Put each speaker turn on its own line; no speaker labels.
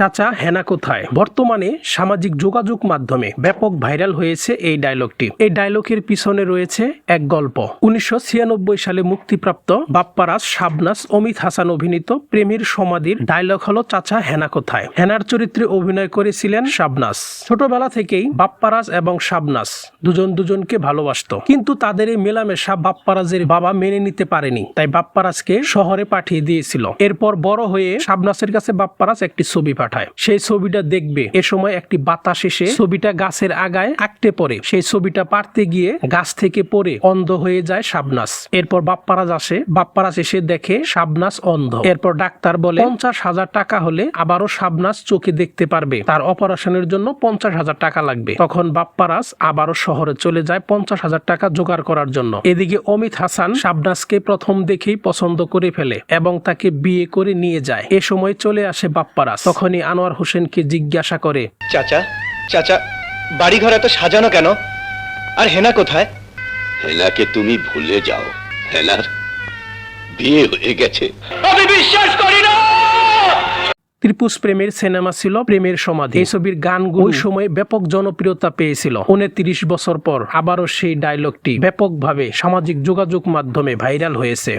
চাচা হেনা কোথায়? বর্তমানে সামাজিক যোগাযোগ মাধ্যমে ব্যাপক ভাইরাল হয়েছে এই ডায়লগটি এই ডায়লগের পিছনে রয়েছে এক গল্প। উনিশশো সালে মুক্তিপ্রাপ্ত বাপ্পারাজ শাবনাস অমিত হাসান অভিনীত প্রেমের সমাধির ডায়লগ হলো চাচা হেনা কোথায়? হেনার চরিত্রে অভিনয় করেছিলেন শাবনাস ছোটবেলা থেকেই বাপ্পারাজ এবং শাবনাস দুজন দুজনকে ভালোবাসতো। কিন্তু তাদের এই মেলামেশা বাপ্পারাজের বাবা মেনে নিতে পারেনি। তাই বাপ্পারাজকে শহরে পাঠিয়ে দিয়েছিল। এরপর বড় হয়ে শাবনাসের কাছে বাপ্পারাজ একটি ছবি পাঠায়। সেই ছবিটা দেখবে। এ সময় একটি বাতাস এসে ছবিটা গাছের আগায় আঁকতে পড়ে। সেই ছবিটা পারতে গিয়ে গাছ থেকে পড়ে অন্ধ হয়ে যায় শাবনাস। এরপর বাপ্পারাজ আসে। বাপ্পারাজ এসে দেখে শাবনাস অন্ধ। এরপর ডাক্তার বলে, পঞ্চাশ হাজার টাকা হলে আবারও শাবনাস চোখে দেখতে পারবে। তার অপারেশনের জন্য পঞ্চাশ হাজার টাকা লাগবে। তখন বাপ্পারাজ আবারও শহরে চলে যায় পঞ্চাশ হাজার টাকা জোগাড় করার জন্য। এদিকে অমিত হাসান শাবনাসকে প্রথম দেখেই পছন্দ করে ফেলে এবং তাকে বিয়ে করে নিয়ে যায়। এ সময় চলে আসে বাপ্পারাজ। তখনই আনোয়ার হোসেনকে জিজ্ঞাসা করে
চাচা চাচা বাড়িঘর এত সাজানো কেন? আর হেনা কোথায়?
হেনাকে তুমি ভুলে যাও। হেনার বিয়ে হয়ে গেছে।
আমি বিশ্বাস করি না!
ত্রিপুস প্রেমের সিনেমা ছিল প্রেমের সমাধি। এই ছবির গানগুলো ওই সময় ব্যাপক জনপ্রিয়তা পেয়েছিল। উনত্রিশ বছর পর আবারও সেই ডায়লগটি ব্যাপকভাবে সামাজিক যোগাযোগ মাধ্যমে ভাইরাল হয়েছে।